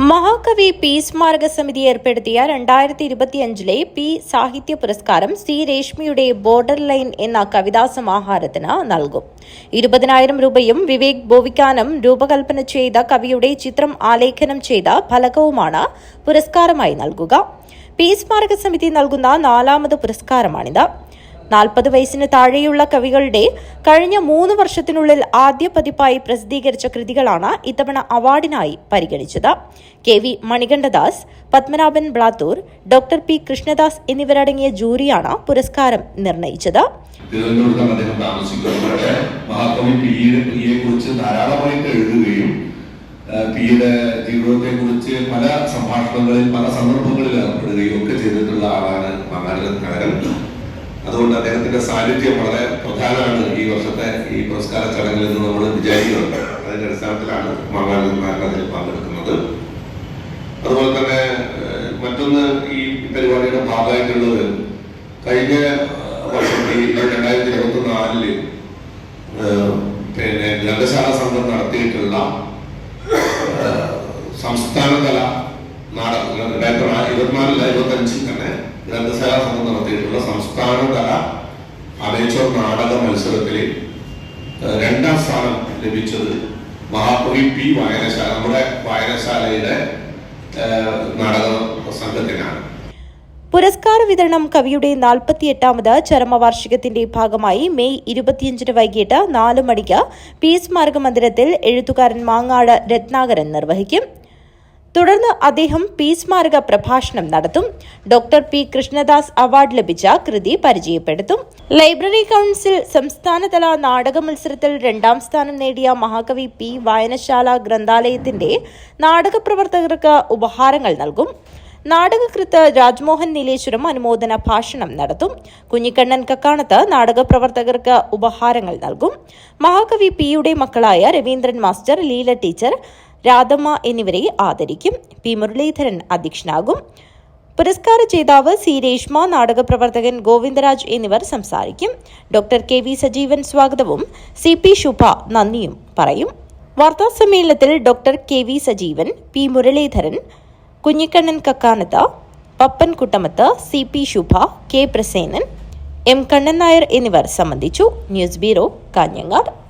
മഹാകവി പി സ്മാരക സമിതി ഏർപ്പെടുത്തിയ രണ്ടായിരത്തി ഇരുപത്തിയഞ്ചിലെ പി സാഹിത്യ പുരസ്കാരം സി രേഷ്മിയുടെ ബോർഡർ ലൈൻ എന്ന കവിതാ സമാഹാരത്തിന് നൽകും. ഇരുപതിനായിരം രൂപയും വിവേക് ബോവിക്കാനം രൂപകൽപ്പന ചെയ്ത കവിയുടെ ചിത്രം ആലേഖനം ചെയ്ത ഫലകവുമാണ് പുരസ്കാരമായി നൽകുക. പി സ്മാരക സമിതി നൽകുന്ന നാലാമത് പുരസ്കാരമാണിത്. നാൽപ്പത് വയസ്സിന് താഴെയുള്ള കവികളുടെ കഴിഞ്ഞ മൂന്ന് വർഷത്തിനുള്ളിൽ ആദ്യ പതിപ്പായി പ്രസിദ്ധീകരിച്ച കൃതികളാണ് ഇത്തവണ അവാർഡിനായി പരിഗണിച്ചത്. K V Manikandadas Padmanabhan Blathur doctor P Krishnadas എന്നിവരടങ്ങിയ ജൂറിയാണ് പുരസ്കാരം നിർണയിച്ചത്. മഹാകവി പിയുടെ പിയെ കുറിച്ച് ധാരാളമായിട്ട് എഴുതുകയും പിയുടെ ജീവിതത്തെ കുറിച്ച് പല സംഭാഷണങ്ങളിൽ പല സന്ദർഭങ്ങളിൽ ഏർപ്പെടുകയും ഒക്കെ ചെയ്തിട്ടുള്ള ആളാണ് മങ്ങാരൻ അതുകൊണ്ട് അദ്ദേഹത്തിന്റെ സാന്നിധ്യം വളരെ പ്രധാനമാണ് ഈ വർഷത്തെ ഈ പുരസ്കാര ചടങ്ങിൽ നിന്ന് നമ്മൾ വിചാരിക്കുന്നുണ്ട്. അതിന്റെ അടിസ്ഥാനത്തിലാണ് അതിൽ പങ്കെടുക്കുന്നത്. അതുപോലെ തന്നെ മറ്റൊന്ന് ഈ പരിപാടിയുടെ ഭാഗമായിട്ടുള്ളത് കഴിഞ്ഞ വർഷം ഈ രണ്ടായിരത്തി ഇരുപത്തി നാലിൽ പിന്നെ ഗ്രന്ഥശാല സംഘം നടത്തിയിട്ടുള്ള സംസ്ഥാനതല നാടക രണ്ടായിരത്തി ഇരുപത്തിനാലില്ല ഇരുപത്തി അഞ്ചിൽ തന്നെ. ഗ്രന്ഥശാല സംഘം നടത്തിയിട്ടുള്ള സംസ്ഥാനതല അമേച്ചർ നാടക മത്സരത്തിൽ രണ്ടാം സ്ഥാനം ലഭിച്ചത് മഹാകവി പി വായനശാല നമ്മുടെ വായനശാലയുടെ നാടക സംഘത്തിനാണ്. പുരസ്കാര വിതരണം കവിയുടെ നാൽപ്പത്തിയെട്ടാമത് ചരമവാർഷികത്തിന്റെ ഭാഗമായി മെയ് ഇരുപത്തിയഞ്ചിന് വൈകിട്ട് നാല് മണിക്ക് പി സ്മാരക മന്ദിരത്തിൽ എഴുത്തുകാരൻ മാങ്ങാട് രത്നാകരൻ നിർവഹിക്കും. തുടർന്ന് അദ്ദേഹം പി സ്മാരക പ്രഭാഷണം നടത്തും. ഡോക്ടർ പി കൃഷ്ണദാസ് അവാർഡ് ലഭിച്ച കൃതി പരിചയപ്പെടുത്തും. ലൈബ്രറി കൗൺസിൽ സംസ്ഥാനതല നാടക മത്സരത്തിൽ രണ്ടാം സ്ഥാനം നേടിയ മഹാകവി പി വായനശാല ഗ്രന്ഥാലയത്തിന്റെ നാടക പ്രവർത്തകർക്ക് ഉപഹാരങ്ങൾ നൽകും. നാടകകൃത്ത് രാജ്മോഹൻ നീലേശ്വരം അനുമോദന ഭാഷണം നടത്തും. കുഞ്ഞിക്കണ്ണൻ കക്കാണത്ത് നാടക പ്രവർത്തകർക്ക് ഉപഹാരങ്ങൾ നൽകും. മഹാകവി പിയുടെ മക്കളായ രവീന്ദ്രൻ മാസ്റ്റർ ലീല ടീച്ചർ രാധമ്മ എന്നിവരെ ആദരിക്കും. പി. മുരളീധരൻ അധ്യക്ഷനാകും. പുരസ്കാര ജേതാവ് സി. രേഷ്മ നാടക പ്രവർത്തകൻ ഗോവിന്ദരാജ് എന്നിവർ സംസാരിക്കും. Doctor K. വി. സജീവൻ സ്വാഗതവും. സി. പി. ശുഭ നന്ദിയും പറയും. വാർത്താ സമ്മേളനത്തിൽ doctor K. V. Sajeevan P. Muraleedharan Kunhikannan Kakkanath Pappan Kuttamath C. P. Shubha K. Prasenan M. Kannan Nair എന്നിവർ സംബന്ധിച്ചു. News bureau Kanhangad.